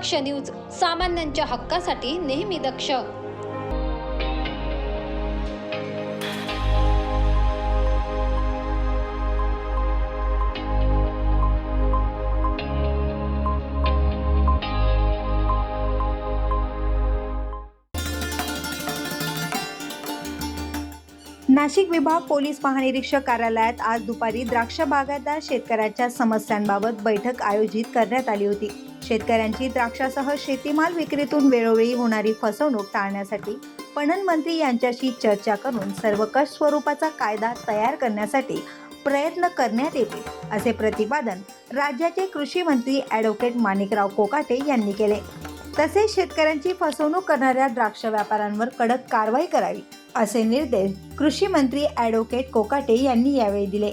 दक्ष news सामान्यांच्या हक्कासाठी नेहमी दक्ष. नाशिक विभाग पोलीस महानिरीक्षक कार्यालयात आज दुपारी द्राक्ष बागायतदार शेतकऱ्यांच्या समस्यांबाबत बैठक आयोजित करण्यात आली होती. शेतकऱ्यांची द्राक्षासह शेतीमाल विक्रीतून वेळोवेळी होणारी फसवणूक टाळण्यासाठी पणन मंत्री यांच्याशी चर्चा करून सर्वकष स्वरूपाचा कायदा तयार करण्यासाठी प्रयत्न करण्यात येतील असे प्रतिपादन राज्याचे कृषी मंत्री ॲडव्होकेट माणिकराव कोकाटे यांनी केले. तसेच शेतकऱ्यांची फसवणूक करणाऱ्या द्राक्ष व्यापाऱ्यांवर कडक कारवाई करावी असे निर्देश कृषी मंत्री ॲडव्होकेट कोकाटे यांनी यावेळी दिले.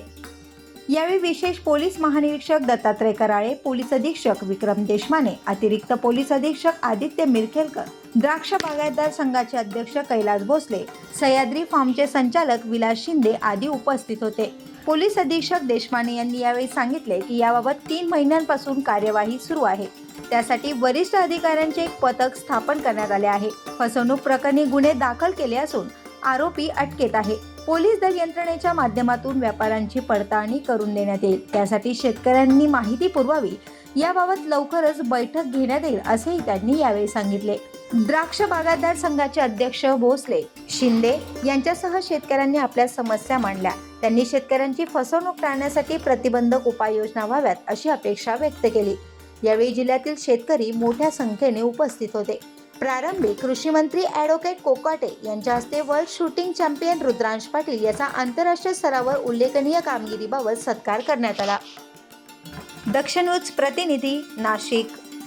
यावेळी विशेष पोलीस महानिरीक्षक दत्तात्रय कराळे पोलीस अधीक्षक विक्रम देशमाने अतिरिक्त पोलीस अधीक्षक आदित्य मिरखेलकर द्राक्ष बागायतदार संघाचे अध्यक्ष कैलास भोसले सह्याद्री फार्मचे संचालक विलास शिंदे आदी उपस्थित होते. पोलीस अधीक्षक देशमाने यांनी यावेळी सांगितले की याबाबत तीन महिन्यांपासून कार्यवाही सुरू आहे. त्यासाठी वरिष्ठ अधिकाऱ्यांचे एक पथक स्थापन करण्यात आले आहे. फसवणूक प्रकरणी गुन्हे दाखल केले असून आरोपी अटकेत आहे. पोलीस दल यंत्रणेच्या माध्यमातून व्यापाऱ्यांची पडताळणी करून देण्यात येईल. त्यासाठी शेतकऱ्यांनी माहिती पुरवावी. याबाबत लवकरच बैठक घेण्यात येईल असेही त्यांनी यावेळी सांगितले. द्राक्ष बागायतदार संघाचे अध्यक्ष भोसले शिंदे यांच्यासह शेतकऱ्यांनी आपल्या समस्या मांडल्या. त्यांनी शेतकऱ्यांची फसवणूक टाळण्यासाठी प्रतिबंधक उपाययोजना व्हाव्यात अशी अपेक्षा व्यक्त केली. यावेळी जिल्ह्यातील शेतकरी मोठ्या संख्येने उपस्थित होते. प्रारंभी कृषी मंत्री ॲडव्होकेट कोकाटे यांच्या हस्ते world shooting champion Rudransh Patil याचा आंतरराष्ट्रीय स्तरावर उल्लेखनीय कामगिरीबाबत सत्कार करण्यात आला. दक्षिण प्रतिनिधी नाशिक